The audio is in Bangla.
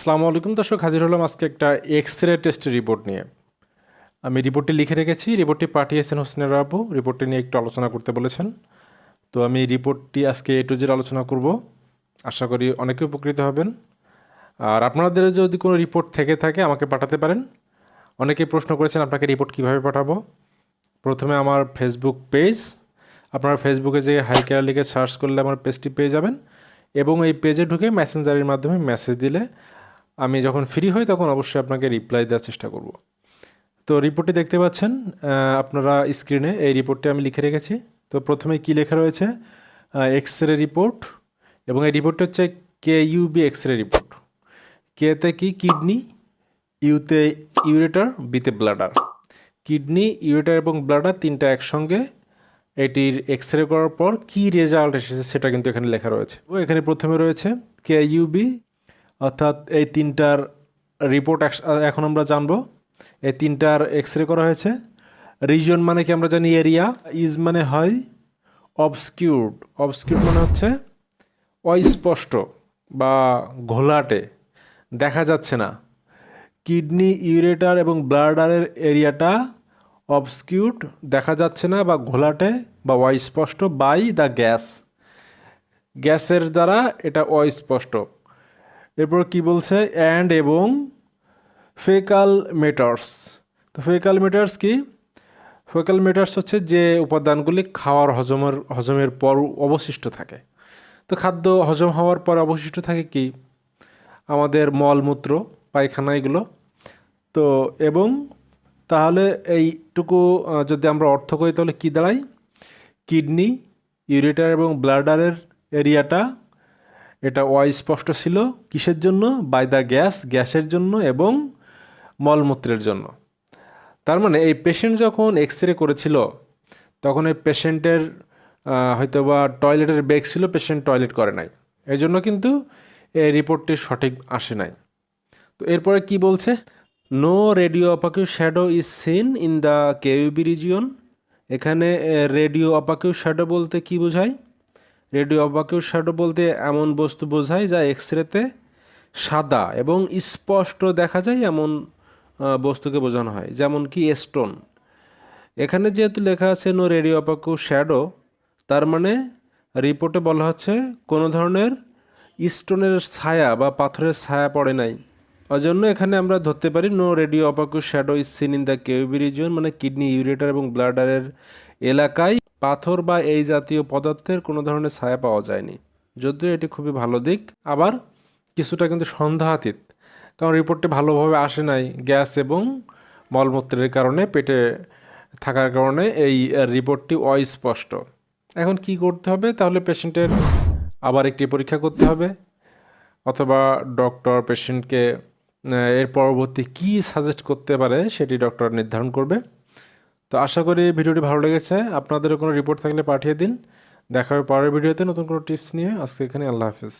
আসসালামু আলাইকুম দর্শক, হাজির হলাম আজকে একটা এক্স রে টেস্টের রিপোর্ট নিয়ে। আমি রিপোর্টটি লিখে রেখেছি রিপোর্টটি পাঠিয়েছেন হোসেনের আবু রিপোর্টটি নিয়ে একটু আলোচনা করতে বলেছেন। তো আমি রিপোর্টটি আজকে এ টু জেড আলোচনা করব। আশা করি অনেকে উপকৃত হবেন। আর আপনাদের যদি কোনো রিপোর্ট থেকে থাকে, আমাকে পাঠাতে পারেন। অনেকেই প্রশ্ন করেছেন, আপনাকে রিপোর্ট কীভাবে পাঠাবো? প্রথমে আমার ফেসবুক পেজ আপনার ফেসবুকে যে হাই কেয়ার লিখে সার্চ করলে আমার পেজটি পেয়ে যাবেন। এবং এই পেজে ঢুকে মেসেঞ্জারের মাধ্যমে মেসেজ দিলে আমি যখন ফ্রি হই তখন অবশ্যই আপনাকে রিপ্লাই দেওয়ার চেষ্টা করব। তো রিপোর্টটি দেখতে পাচ্ছেন আপনারা স্ক্রিনে এই রিপোর্টটি আমি লিখে রেখেছি। তো প্রথমে কি লেখা রয়েছে? এক্স রে রিপোর্ট এবং এই রিপোর্টটা হচ্ছে K UB X ray report কেতে কি? কিডনি ইউতে ইউরেটার বিতে ব্লাডার কিডনি ইউরেটার এবং ব্লাডার তিনটা একসঙ্গে। এটির এক্স রে করার পর কি রেজাল্ট এসেছে সেটা কিন্তু এখানে লেখা রয়েছে। ও এখানে প্রথমে রয়েছে কে ইউবি অর্থাৎ এই তিনটার রিপোর্ট এখন আমরা জানব। এই তিনটার এক্স রে করা হয়েছে। রিজন মানে কি আমরা জানি? এরিয়া ইজ মানে হয় অবস্কিউর্ড অবস্কিউর্ড মানে হচ্ছে অস্পষ্ট বা ঘোলাটে। দেখা যাচ্ছে না। কিডনি ইউরেটার এবং ব্লাডারের এরিয়াটা অবস্কিউট দেখা যাচ্ছে না বা ঘোলাটে বা অস্পষ্ট বাই দ্য গ্যাস গ্যাসের দ্বারা এটা অস্পষ্ট। এরপর কি বলছে? অ্যান্ড এবং ফেকাল মেটার্স তো ফেকাল মেটার্স কি? ফেকাল মেটার্স হচ্ছে যে উপাদানগুলি খাওয়ার হজমের হজমের পর অবশিষ্ট থাকে। তো খাদ্য হজম হওয়ার পর অবশিষ্ট থাকে কি? আমাদের মলমূত্র, পায়খানা এগুলো। তো এবং তাহলে এইটুকু যদি আমরা অর্থ করি, তাহলে কী দাঁড়ায়? কিডনি, ইউরেটার এবং ব্লাডারের এরিয়াটা এটা অস্পষ্ট ছিল কিসের জন্য? বাই দ্য গ্যাস গ্যাসের জন্য এবং মলমূত্রের জন্য। তার মানে এই পেশেন্ট যখন এক্স রে করেছিল, তখন এই পেশেন্টের হয়তো বা টয়লেটের ব্যাগ ছিল পেশেন্ট টয়লেট করে নাই। এই জন্য কিন্তু এই রিপোর্টটি সঠিক আসে নাই। তো এরপরে কি বলছে? No radio opaque shadow is seen in the KUB region এখানে রেডিও অপাকিউ শ্যাডো বলতে কি বোঝায়? রেডিও অপাকিউ শ্যাডো বলতে এমন বস্তু বোঝায় যা এক্স রেতে সাদা এবং স্পষ্ট দেখা যায় এমন বস্তুকে বোঝানো হয়, যেমন কি স্টোন এখানে যেহেতু লেখা আছে নো রেডিও অপাকু শ্যাডো তার মানে রিপোর্টে বলা হচ্ছে কোনো ধরনের স্টোনের ছায়া বা পাথরের ছায়া পড়ে নাই। ওজন্য এখানে আমরা ধরতে পারি no radio opaque shadow is seen in the KUB region মানে কিডনি ইউরেটার এবং ব্লাডারের এলাকায় পাথর বা এই জাতীয় পদার্থের কোনো ধরনের ছায়া পাওয়া যায়নি। যদিও এটি খুবই ভালো দিক, আবার কিছুটা কিন্তু সন্দেহাতীত কারণ রিপোর্টটি ভালোভাবে আসে নাই গ্যাস এবং মলমূত্রের কারণে, পেটে থাকার কারণে এই রিপোর্টটি অস্পষ্ট। এখন কি করতে হবে? তাহলে পেশেন্টের আবার একটি পরীক্ষা করতে হবে। অথবা ডক্টর পেশেন্টকে, এর পরবর্তী কি সাজেস্ট করতে পারে সেটি ডক্টর নির্ধারণ করবে। তো আশা করি ভিডিওটি ভালো লেগেছে। আপনাদের কোনো রিপোর্ট থাকলে পাঠিয়ে দিন। দেখা হবে পরের ভিডিওতে নতুন কোনো টিপস নিয়ে। আজকে এখানে আল্লাহ হাফেজ।